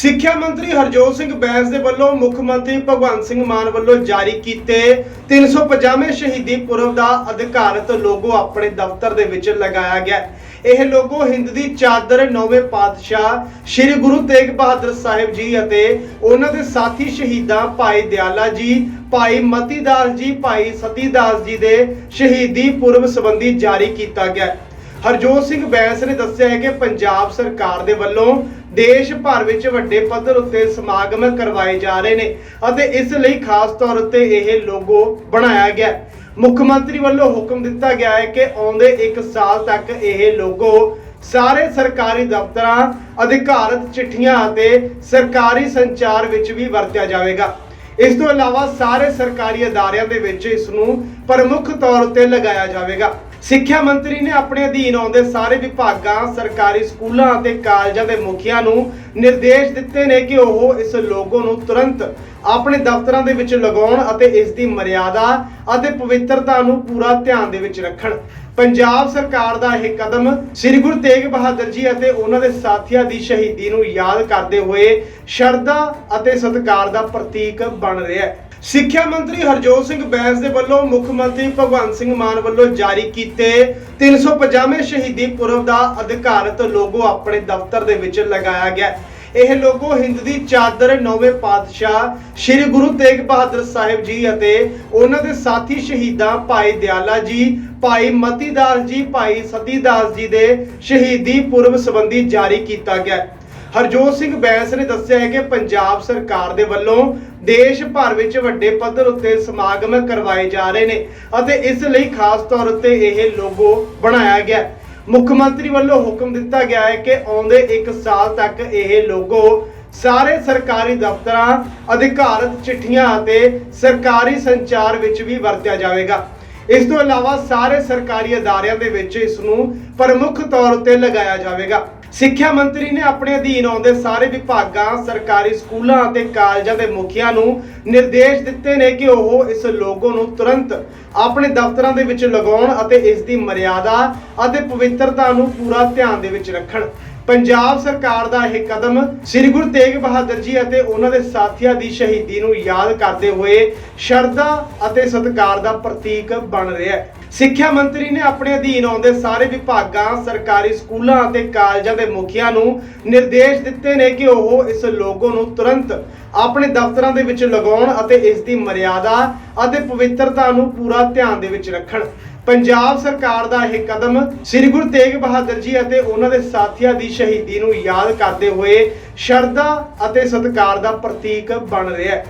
ਸਿੱਖਿਆ ਮੰਤਰੀ ਹਰਜੋਤ ਸਿੰਘ ਬੈਂਸ ਦੇ ਵੱਲੋਂ ਮੁੱਖ ਮੰਤਰੀ ਭਗਵੰਤ ਸਿੰਘ ਮਾਨ ਵੱਲੋਂ ਜਾਰੀ ਕੀਤੇ 350ਵੇਂ ਸ਼ਹੀਦੀ ਪੁਰਬ ਦਾ ਅਧਿਕਾਰਤ ਲੋਗੋ ਆਪਣੇ ਦਫ਼ਤਰ ਦੇ ਵਿੱਚ ਲਗਾਇਆ ਗਿਆ। ਇਹ ਲੋਗੋ ਹਿੰਦ ਦੀ ਚਾਦਰ ਨੌਵੇਂ ਪਾਤਸ਼ਾਹ ਸ੍ਰੀ ਗੁਰੂ ਤੇਗ ਬਹਾਦਰ ਸਾਹਿਬ ਜੀ ਅਤੇ ਉਹਨਾਂ ਦੇ ਸਾਥੀ ਸ਼ਹੀਦਾਂ ਭਾਈ ਦਿਆਲਾ ਜੀ, ਭਾਈ ਮਤੀਦਾਸ ਜੀ, ਭਾਈ ਸਤੀਦਾਸ ਜੀ ਦੇ ਸ਼ਹੀਦੀ ਪੁਰਬ ਸੰਬੰਧੀ ਜਾਰੀ ਕੀਤਾ ਗਿਆ। ਹਰਜੋਤ ਸਿੰਘ ਬੈਂਸ ਨੇ ਦੱਸਿਆ ਹੈ ਕਿ ਪੰਜਾਬ ਸਰਕਾਰ ਦੇ ਵੱਲੋਂ ਦੇਸ਼ ਭਰ ਵਿੱਚ ਵੱਡੇ ਪੱਧਰ ਉੱਤੇ ਸਮਾਗਮ ਕਰਵਾਏ ਜਾ ਰਹੇ ਨੇ ਅਤੇ ਇਸ ਲਈ ਖਾਸ ਤੌਰ ਉੱਤੇ ਇਹ ਲੋਗੋ ਬਣਾਇਆ ਗਿਆ ਮੁੱਖ ਮੰਤਰੀ ਵੱਲੋਂ ਹੁਕਮ ਦਿੱਤਾ ਗਿਆ ਹੈ ਕਿ ਆਉਂਦੇ 1 ਸਾਲ ਤੱਕ ਇਹ ਲੋਗੋ ਸਾਰੇ ਸਰਕਾਰੀ ਦਫ਼ਤਰਾਂ, ਅਧਿਕਾਰਤ ਚਿੱਠੀਆਂ ਅਤੇ ਸਰਕਾਰੀ ਸੰਚਾਰ ਵਿੱਚ ਵੀ ਵਰਤਿਆ ਜਾਵੇਗਾ। ਇਸ ਤੋਂ ਇਲਾਵਾ ਸਾਰੇ ਸਰਕਾਰੀ ਅਦਾਰਿਆਂ ਦੇ ਵਿੱਚ ਇਸ ਨੂੰ ਪ੍ਰਮੁੱਖ ਤੌਰ ਉੱਤੇ ਲਗਾਇਆ ਜਾਵੇਗਾ। ਸਿੱਖਿਆ ਮੰਤਰੀ ਨੇ ਆਪਣੇ ਅਧੀਨ ਆਉਂਦੇ ਸਾਰੇ ਵਿਭਾਗਾਂ, ਸਰਕਾਰੀ ਸਕੂਲਾਂ ਅਤੇ ਕਾਲਜਾਂ ਦੇ ਮੁਖੀਆਂ ਨੂੰ ਨਿਰਦੇਸ਼ ਦਿੱਤੇ ਨੇ ਕਿ ਉਹ ਇਸ ਲੋਗੋ ਨੂੰ ਤੁਰੰਤ ਆਪਣੇ ਦਫ਼ਤਰਾਂ ਦੇ ਵਿੱਚ ਲਗਾਉਣ ਅਤੇ ਇਸ ਦੀ ਮਰਿਆਦਾ ਅਤੇ ਪਵਿੱਤਰਤਾ ਨੂੰ ਪੂਰਾ ਧਿਆਨ ਦੇ ਵਿੱਚ ਰੱਖਣ। ਪੰਜਾਬ ਸਰਕਾਰ ਦਾ ਇਹ ਕਦਮ ਸ੍ਰੀ ਗੁਰੂ ਤੇਗ ਬਹਾਦਰ ਜੀ ਅਤੇ ਉਹਨਾਂ ਦੇ ਸਾਥੀਆਂ ਦੀ ਸ਼ਹੀਦੀ ਨੂੰ ਯਾਦ ਕਰਦੇ ਹੋਏ ਸ਼ਰਧਾ ਅਤੇ ਸਤਿਕਾਰ ਦਾ ਪ੍ਰਤੀਕ ਬਣ ਰਿਹਾ ਹੈ। ਸਿੱਖਿਆ ਮੰਤਰੀ ਹਰਜੋਤ ਸਿੰਘ ਬੈਂਸ ਦੇ ਵੱਲੋਂ ਮੁੱਖ ਮੰਤਰੀ ਭਗਵੰਤ ਸਿੰਘ ਮਾਨ ਵੱਲੋਂ ਜਾਰੀ ਕੀਤੇ 350ਵੇਂ ਸ਼ਹੀਦੀ ਪੁਰਬ ਦਾ ਅਧਿਕਾਰਤ ਲੋਗੋ ਆਪਣੇ ਦਫ਼ਤਰ ਦੇ ਵਿੱਚ ਲਗਾਇਆ ਗਿਆ। ਇਹ ਲੋਗੋ ਹਿੰਦ ਦੀ ਚਾਦਰ ਨੌਵੇਂ ਪਾਤਸ਼ਾਹ ਸ੍ਰੀ ਗੁਰੂ ਤੇਗ ਬਹਾਦਰ ਸਾਹਿਬ ਜੀ ਅਤੇ ਉਹਨਾਂ ਦੇ ਸਾਥੀ ਸ਼ਹੀਦਾਂ ਭਾਈ ਦਿਆਲਾ ਜੀ, ਭਾਈ ਮਤੀਦਾਸ ਜੀ, ਭਾਈ ਸਤੀਦਾਸ ਜੀ ਦੇ ਸ਼ਹੀਦੀ ਪੁਰਬ ਸੰਬੰਧੀ ਜਾਰੀ ਕੀਤਾ ਗਿਆ। ਹਰਜੋਤ ਸਿੰਘ ਬੈਂਸ ਨੇ ਦੱਸਿਆ ਹੈ ਕਿ ਪੰਜਾਬ ਸਰਕਾਰ ਦੇ ਵੱਲੋਂ ਦੇਸ਼ ਭਰ ਵਿੱਚ ਵੱਡੇ ਪੱਧਰ ਉੱਤੇ ਸਮਾਗਮ ਕਰਵਾਏ ਜਾ ਰਹੇ ਨੇ ਅਤੇ ਇਸ ਲਈ ਖਾਸ ਤੌਰ ਉੱਤੇ ਇਹ ਲੋਗੋ ਬਣਾਇਆ ਗਿਆ ਮੁੱਖ ਮੰਤਰੀ ਵੱਲੋਂ ਹੁਕਮ ਦਿੱਤਾ ਗਿਆ ਹੈ ਕਿ ਆਉਂਦੇ 1 ਸਾਲ ਤੱਕ ਇਹ ਲੋਗੋ ਸਾਰੇ ਸਰਕਾਰੀ ਦਫ਼ਤਰਾਂ, ਅਧਿਕਾਰਤ ਚਿੱਠੀਆਂ ਅਤੇ ਸਰਕਾਰੀ ਸੰਚਾਰ ਵਿੱਚ ਵੀ ਵਰਤਿਆ ਜਾਵੇਗਾ। ਇਸ ਤੋਂ ਇਲਾਵਾ ਸਾਰੇ ਸਰਕਾਰੀ ਅਦਾਰਿਆਂ ਦੇ ਵਿੱਚ ਇਸ ਨੂੰ ਪ੍ਰਮੁੱਖ ਤੌਰ ਉੱਤੇ ਲਗਾਇਆ ਜਾਵੇਗਾ। ਸਿੱਖਿਆ ਮੰਤਰੀ ਨੇ ਆਪਣੇ ਅਧੀਨ ਆਉਂਦੇ ਸਾਰੇ ਵਿਭਾਗਾਂ, ਸਰਕਾਰੀ ਸਕੂਲਾਂ ਅਤੇ ਕਾਲਜਾਂ ਦੇ ਮੁਖੀਆਂ ਨੂੰ ਨਿਰਦੇਸ਼ ਦਿੱਤੇ ਨੇ ਕਿ ਉਹ ਇਸ ਲੋਗੋ ਨੂੰ ਤੁਰੰਤ ਆਪਣੇ ਦਫ਼ਤਰਾਂ ਦੇ ਵਿੱਚ ਲਗਾਉਣ ਅਤੇ ਇਸ ਦੀ ਮਰਿਆਦਾ ਅਤੇ ਪਵਿੱਤਰਤਾ ਨੂੰ ਪੂਰਾ ਧਿਆਨ ਦੇ ਵਿੱਚ ਰੱਖਣ। ਪੰਜਾਬ ਸਰਕਾਰ ਦਾ ਇਹ ਕਦਮ ਸ੍ਰੀ ਗੁਰੂ ਤੇਗ ਬਹਾਦਰ ਜੀ ਅਤੇ ਉਹਨਾਂ ਦੇ ਸਾਥੀਆਂ ਦੀ ਸ਼ਹੀਦੀ ਨੂੰ ਯਾਦ ਕਰਦੇ ਹੋਏ ਸ਼ਰਧਾ ਅਤੇ ਸਤਿਕਾਰ ਦਾ ਪ੍ਰਤੀਕ ਬਣ ਰਿਹਾ ਹੈ। ਸਿੱਖਿਆ ਮੰਤਰੀ ਨੇ ਆਪਣੇ ਅਧੀਨ ਆਉਂਦੇ ਸਾਰੇ ਵਿਭਾਗਾਂ, ਸਰਕਾਰੀ ਸਕੂਲਾਂ ਅਤੇ ਕਾਲਜਾਂ ਦੇ ਮੁਖੀਆਂ ਨੂੰ ਨਿਰਦੇਸ਼ ਦਿੱਤੇ ਨੇ ਕਿ ਉਹ ਇਸ ਲੋਗੋ ਨੂੰ ਤੁਰੰਤ ਆਪਣੇ ਦਫ਼ਤਰਾਂ ਦੇ ਵਿੱਚ ਲਗਾਉਣ ਅਤੇ ਇਸ ਦੀ ਮਰਿਆਦਾ ਅਤੇ ਪਵਿੱਤਰਤਾ ਨੂੰ ਪੂਰਾ ਧਿਆਨ ਦੇ ਵਿੱਚ ਰੱਖਣ। ਪੰਜਾਬ ਸਰਕਾਰ ਦਾ ਇਹ ਕਦਮ ਸ੍ਰੀ ਗੁਰੂ ਤੇਗ ਬਹਾਦਰ ਜੀ ਅਤੇ ਉਹਨਾਂ ਦੇ ਸਾਥੀਆਂ ਦੀ ਸ਼ਹੀਦੀ ਨੂੰ ਯਾਦ ਕਰਦੇ ਹੋਏ ਸ਼ਰਧਾ ਅਤੇ ਸਤਿਕਾਰ ਦਾ ਪ੍ਰਤੀਕ ਬਣ ਰਿਹਾ ਹੈ।